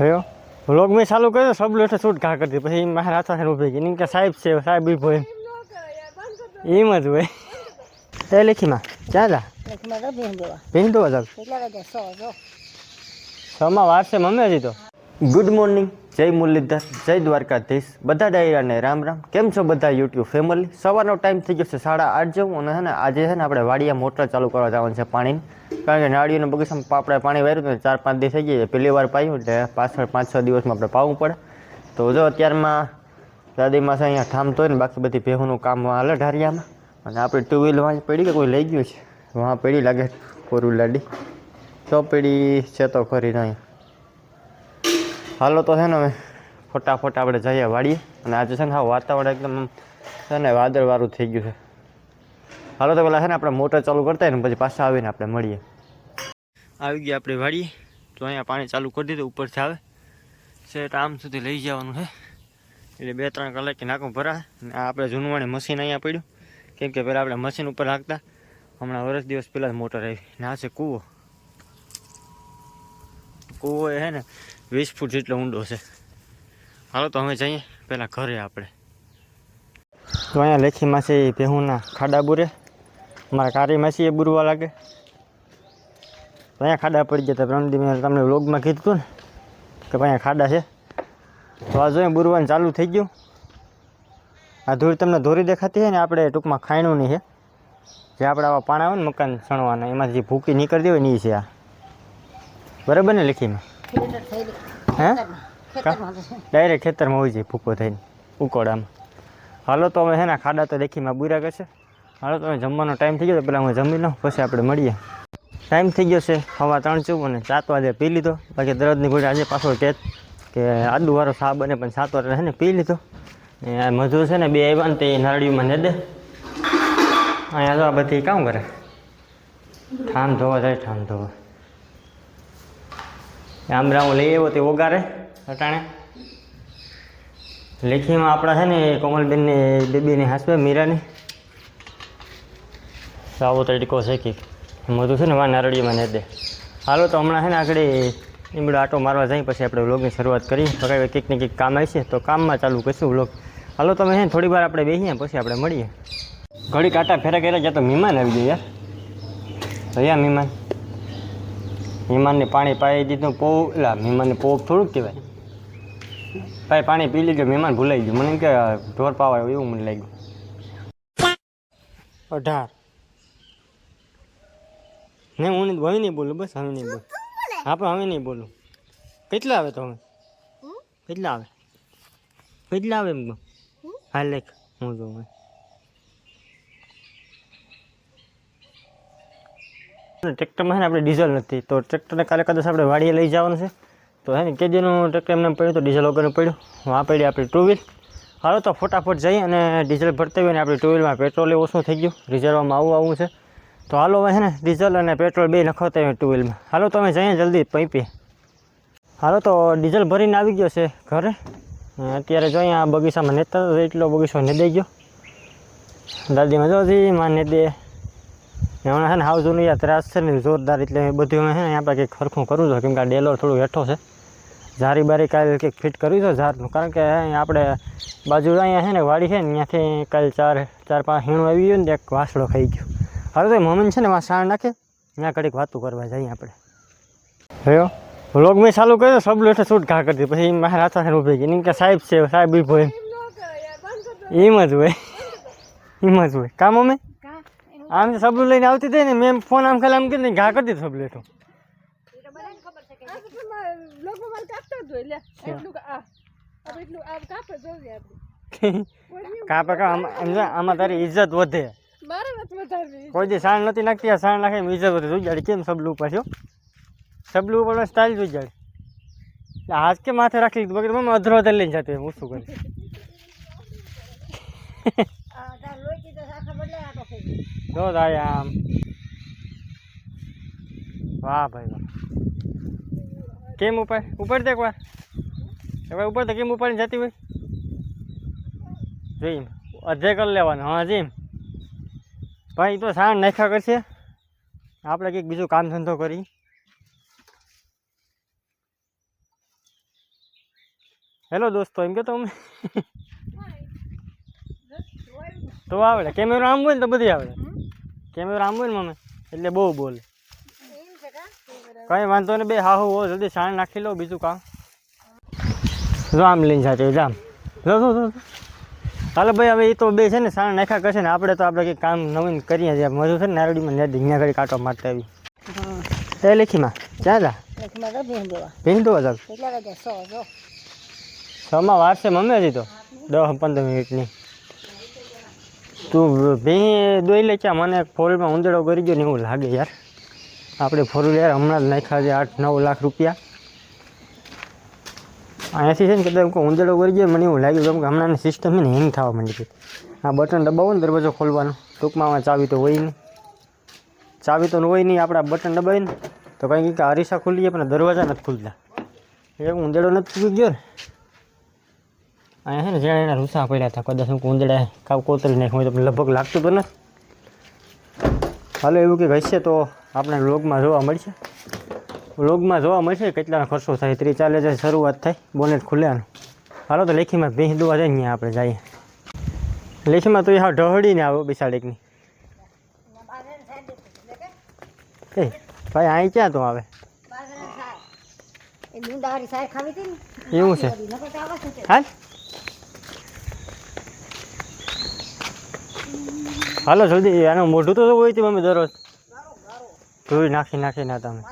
હયો vlog મેં ચાલુ કર્યો સબ એટલે શૂટ ઘા કરતી પછી મારા હાથા સાથે ઊભી ગઈ. કે સાહેબ છે સાહેબ ઊભો એમ. એમ જ હોય. તે લેખીમાં ક્યાં જા? ભીંગ દો જાવ છમાં વાર છે મમ્મી હજી તો. ગુડ મોર્નિંગ જય મુરલીધર, જય દ્વારકાધીશ. બધા ડાયરાને રામ રામ. કેમ છો બધા યુટ્યુબ ફેમિલી? સવારનો ટાઈમ થઈ ગયો છે સાડા આઠ જેવું અને છે ને, આજે છે ને આપણે વાડિયા મોટર ચાલુ કરવા જવાનું છે પાણીની. કારણ કે નાળીઓના બગીચામાં આપણે પાણી વાર્યું ને, ચાર પાંચ દિવસ થઈ ગયા પહેલી વાર પાયું એટલે પાછળ પાંચ છ દિવસમાં આપણે પાવું પડે. તો જો અત્યારમાં દાદીમાં છે અહીંયા ઠામ તો ને, બાકી બધી ભેહુંનું કામ હાલે ઢારિયામાં. અને આપણે ટુ વ્હીલ વાંચ પડી કે કોઈ લઈ ગયું છે. વાં પડી લાગે ફોર વ્હીલ લાડી તો પડી છે તો ખરી નહીં. હાલો તો છે ને હવે ફટાફટ આપણે જઈએ વાડીએ. અને આજે છે ને હા વાતાવરણ એકદમ છે ને વાદળવાળું થઈ ગયું છે. હાલો તો પેલા છે ને આપણે મોટર ચાલુ કરતા ને પછી પાછા આવીને આપણે મળીએ. આવી ગયા આપણે વાડીએ તો અહીંયા પાણી ચાલુ કરી દીધું, ઉપરથી આવે. છે આમ સુધી લઈ જવાનું છે. એટલે બે ત્રણ કલાકે નાખું ભરા અને આપણે જૂનવાણી મશીન અહીંયા પડ્યું. કેમ કે પહેલાં આપણે મશીન ઉપર રાખતા હમણાં વર્ષ દિવસ પહેલાં જ મોટર આવી. ને છે કૂવો. કૂવો છે ને, વીસ ફૂટ જેટલો ઊંડો છે. હાલો તો અમે જઈએ પહેલાં ઘરે આપણે. તો અહીંયા લેખી માસી ભેહુંના ખાડા બુરે, મારા કારી માસી એ બુરવા લાગે. અહીંયા ખાડા પડી ગયા હતા પ્રમદી મેં તમને વ્લોગમાં કીધું હતું ને, કે ભાઈ અહીંયા ખાડા છે. તો આ જોઈએ બુરવાનું ચાલુ થઈ ગયું. આ ધૂળ તમને ધોરી દેખાતી હોય ને, આપણે ટૂંકમાં ખાયણું નહીં છે. જે આપણે આવા પાણા હોય ને મકાન સણવાના એમાંથી જે ભૂકી નીકળતી હોય ને એ છે આ. બરાબર ને લેખીમાં? હે? ડાયરેક્ટ ખેતરમાં હોય છે ભૂકો થઈને ઉકોડામાં. હાલો તો હવે છે ને ખાડા તો લેખીમાં બુરા કરશે હાલો તો જમવાનો ટાઈમ થઈ ગયો તો પહેલાં હું જમી લઉં પછી આપણે મળીએ. ટાઈમ થઈ ગયો છે હવા ત્રણ ચૂપ અને સાત વાગે પી લીધો. બાકી દરદની ગોળી આજે પાછો ટેચ કે આદુવાળો સા બને પણ સાત વાગે છે ને પી લીધો. એ આ મજૂર છે ને બે આવ્યા ને તે નાળીમાં ને દે અહીંયા તો આ બધી કામ કરે. ઠામ ધોવા જાય ઠામ ધોવા. આમરા હું લઈ આવ્યો તે ઓગારે અટાણે લેખીમાં આપણા છે ને કોમલબેનની, બેબીની હાસબે મીરાની. સાવો તડકો છે કે મધુ છે ને વા નારળીમાં ને દે. હાલો તો હમણાં છે ને આગળ ઈમડો આટો મારવા જઈ પછી આપણે વ્લોગની શરૂઆત કરી તો કાંઈ કંઈક ને કંઈક કામ આવશે, તો કામમાં ચાલુ કરીશું વ્લોગ. હાલો તમે છે ને થોડી વાર આપણે બેસીએ પછી આપણે મળીએ. ઘડી કાંટા ફેરા કર્યા, જ્યાં તો મહેમાન આવી ગયો યાર. ભૈયા મહેમાન. મહેમાનને પાણી પાઈ દીધું પોવ એટલે મહેમાનને પોવ થોડુંક કહેવાય. ભાઈ પાણી પી લીધું મહેમાન ભૂલાઈ ગયું. મને કે ઢોર પાવા આવ્યો એવું મને લાગ્યું. અઢાર. નહીં હું હવે નહીં બોલું બસ હવે નહીં બોલું. હા પણ હવે નહીં બોલું. કેટલા આવે તો હવે? કેટલા આવે? કેટલા આવે એમ કહું? હા લેખ. હું જોઉં ટ્રેક્ટરમાં છે ને આપણે ડીઝલ નથી. તો ટ્રેક્ટરને કાલે કદાચ આપણે વાડીએ લઈ જવાનું છે. તો હે ને કેદીનું ટ્રેક્ટર એમને પડ્યું તો ડીઝલ વગરનું પડ્યું. આ પડી આપણી ટુ વ્હીલ હાલો તો ફટાફટ જઈ અને ડીઝલ ભરતા હોય ને આપણી ટુ વ્હીલમાં પેટ્રોલ ઓછું થઈ ગયું. રિઝર્વમાં આવું આવું છે. તો હાલો હવે છે ને, ડીઝલ અને પેટ્રોલ બે નખાવતા હોય ટુ વ્હીલમાં હાલો તો જઈએ જલ્દી પૈપીએ હાલો તો ડીઝલ ભરીને આવી ગયો છે ઘરે. અત્યારે જો અહીંયા બગીચામાં નેતા હતો એટલો બગીચો નેદાઈ ગયો. દાદીમાં જો હજી માં ને હમણાં છે ને હાવ જૂનું યાર ત્રાસ છે ને જોરદાર એટલે બધું છે ને આપણે કંઈક ખરખું કરવું છે. કેમ કે આ ડેલો થોડું હેઠો છે. જારી બારી કાલે કંઈક ફિટ કરવી છે ઝાડનું. કારણ કે અહીંયા આપણે બાજુ અહીંયા છે ને વાડી છે ને ત્યાંથી કાલે ચાર ચાર પાંચ હીણું આવી ગયું ને એક વાસળો ખાઈ ગયો. હવે તો મમ્મી છે ને માં સાણ નાખે. ત્યાં ઘડીક વાતું કરવા જઈએ આપણે. હયો વ્લોગ મેં ચાલુ કર્યો સબલું એટલે શૂટ ઘા કરી દીધી પછી મારા હાથા ખાને ઊભી ગઈ. એમ કે સાહેબ છે સાહેબ ઊભો એમ. એમ જ હોય. એમ જ હોય. કામ અમે? કા એનું આમ તો સબલું લઈને આવતી હતી ને મેં ફોન આમ ખાલી આમ કરીને ઘા કરી દીધું સબલું એટલું એ તો. બધાને ખબર છે કે આ તો તમારે લોકો મારે કાપતા જ હોય લે એટલું કા- આ હવે એટલું આ કાપે જોઈએ આપણે. કોઈ કાપે કા આમાં એમ જો આમાં તારી ઇજ્જત વધે. મારે નથી વધારવી કોઈ દી સાણ નથી નાખતી આ સાણ નાખે એમ ઇજ્જત વધે. જોઈ જાડી કેમ સબલું ઉપર છો? સબલું ઉપર સ્ટાઇલ જોઈ જાડી. એટલે હાથ કે માથે રાખી? લીધું બાકી મમ્મી અધરો અધર લઈને જતી હું શું કરી. જો તારે આમ. વાહ ભાઈ વાહ. કેમ ઉપર? ઉપર દે એકવાર? એકવાર ઉપર તો કેમ ઉપાડીને જતી હોય? જોઈ અધે કરી લેવાનું. હા જી ભાઈ તો સાણ નાખ્યા કરશે. આપણે કંઈક બીજું કામ ધંધો કરી. હેલો દોસ્તો એમ કે અમે. તો આવડે. કેમેરો આમ હોય ને તો બધી આવડે. કેમેરો આમ હોય ને મમ્મી એટલે બહુ બોલે. કંઈ વાંધો નહીં બે હા હો જલ્દી સાણ નાખી લો બીજું કામ. જો આમ લઈને જાતે જામ જો જો. ભાઈ હવે એ તો બે છે ને સાણ નાખ્યા કરશે ને આપણે તો આપણે કંઈક કામ નવીન કરીએ છીએ. મજુ છે ને નારડીમાં ન્યા ધીંગા ઘડી કાંટો મારતા આવી. એ લેખીમાં ક્યાં જા? લખમાં તો ભેન દેવા. ભીંગ દો ચાલ સો જો છમાં વાર છે મમ્મી હજી તો? દસ પંદર મિનિટની. તું ભી દોઈ લે ક્યાં મને ફોરમાં ઉંદડો કરી ગયો ને એવું લાગે યાર. આપણે ફોર યાર હમણાં જ નાખ્યા છે આઠ નવ લાખ રૂપિયા. અહીંયાથી છે ને કદાચ કોઈ ઉંદરડો કરી ગયો મને એવું લાગ્યું કેમ કે હમણાંની સિસ્ટમ ને હેંગ થવા માંડી છે. આ બટન દબાવો ને દરવાજો ખોલવાનો. ટૂંકમાં ચાવી તો હોય નહીં. ચાવી તો હોય નહીં, આપણા બટન દબાવીએ ને તો કંઈ કે અરીસા ખુલી જાય પણ દરવાજા નથી ખુલતા. એ ઉંદડો નથી ખુલી ગયો ને. અહીંયા છે ને જ્યાં એના રૂસા પડ્યા હતા. કદાચ હું ઉંદડા કાવ કોતરી નાખ્યું હોય તો લગભગ લાગતું તો નથી. હાલો એવું કંઈક હશે તો આપણે વ્લોગમાં જોવા મળશે. વ્લોગમાં જોવા મળશે કેટલાનો ખર્ચો થાય ત્રીસ ચાલે હજાર શરૂઆત થાય બોનેટ ખુલ્યાનું હાલો તો લેખીમાં ભેંસ દોવા જાય ને આપણે જઈએ. લેખીમાં તો એ હા ઢહડીને આવો બિસાડીકની. એ ભાઈ અહીં ક્યાં તો આવે? એવું છે. હાલ? હાલો જલ્દી. આનું મોઢું તો હોય છે મમ્મી દરરોજ. ધોઈ નાખી નાખી ના તમે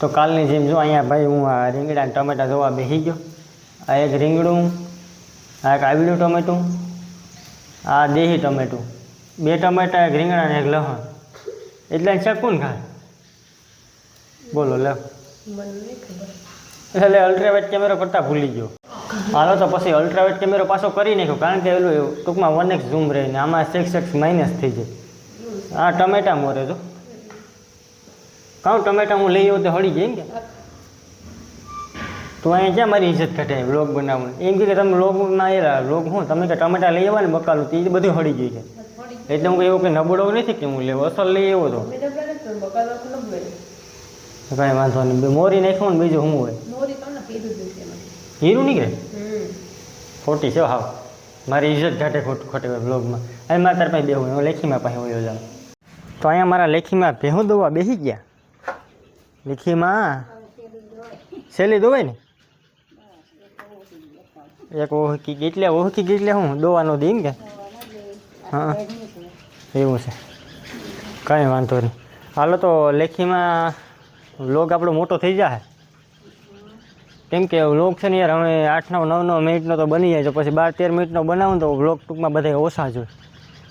તો કાલની જેમ જો અહીંયા ભાઈ હું આ રીંગણા ટમેટા જોવા બેસી ગયો. આ એક રીંગણું, આ એક આવેલું ટમેટું, આ દેહી ટમેટું. બે ટમેટા, એક રીંગણા ને એક લહણ. એટલે શકું કોણ ખાય? બોલો, લે. એટલે અલ્ટ્રાવેટ કેમેરો કરતાં ભૂલી ગયો. હાલો, તો પછી અલ્ટ્રાવેટ કેમેરો પાછો કરી નાખ્યો, કારણ કે એલું ટૂંકમાં વન એક્સ ઝૂમ રહે ને આમાં સિક્સ એક્સ માઇનસ થઈ જાય. આ ટમેટા મોરે તો કાઉ ટમેટા હું લઈ આવું તો હળી જાય કે? તું અહીંયા ક્યાં મારી ઇજ્જત ઘટે વ્લોગ બનાવવાનું? એમ કે તમે વ્લોગમાં એ વ્લોગ હું? તમે કે ટમેટા લઈ આવ્યા ને બકાલું તે બધું હળી ગઈ છે. એટલે હું એવું એવો કંઈ નબળો નથી કે હું લેવો? અસલ લઈ આવ્યો તો. કાંઈ વાંધો નહીં. મોરી નાખ્યો ને બીજું શું હોય? હીરું નીકળે? ખોટી છે હાવ. મારી ઇજ્જત ઘાટે ખોટું ખોટી હોય બ્લોગમાં અહીં મારા તાર પાસે બેહું હું લેખીમાં પાસે હોય જાઉં. તો અહીંયા મારા લેખીમાં ભેહું દોવા બેસી ગયા. લેખીમાં? છેલ્લી દોવાય ને? એક ઓહકી ગીટલે, ઓહકી એટલે હું? દોવાનો દીન કે? હા. એવું છે. કાંઈ વાંધો નહીં. હાલો તો લેખીમાં વ્લોગ આપણો મોટો થઈ જાય કેમ કે વ્લોગ છે ને યાર, હવે આઠ, નવ નવ નવ મિનિટનો તો બની જાય છે. પછી બાર, તેર મિનિટનો બનાવું તો વ્લોગ ટૂંકમાં બધા ઓછા જોઈએ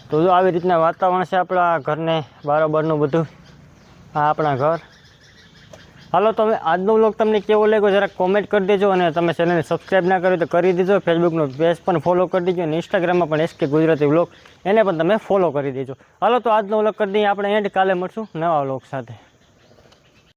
તો જો આવી રીતના વાતાવરણ છે આપણા ઘરને, બારોબારનું બધું. આ આપણા ઘર. હાલો, તમે આજનો બ્લોગ તમને કેવો લાગ્યો જરાક કોમેન્ટ કરી દેજો અને તમે ચેનલને સબસ્ક્રાઈબ ના કર્યું તો કરી દેજો. ફેસબુકનો પેજ પણ ફોલો કરી દેજો અને ઇન્સ્ટાગ્રામમાં પણ એસકે ગુજરાતી બ્લોગ એને પણ તમે ફોલો કરી દેજો. હાલો, તો આજનો બ્લોગ કરી દઈએ. આપણે એન્ડ કાલે મળશું નવા બ્લોગ સાથે.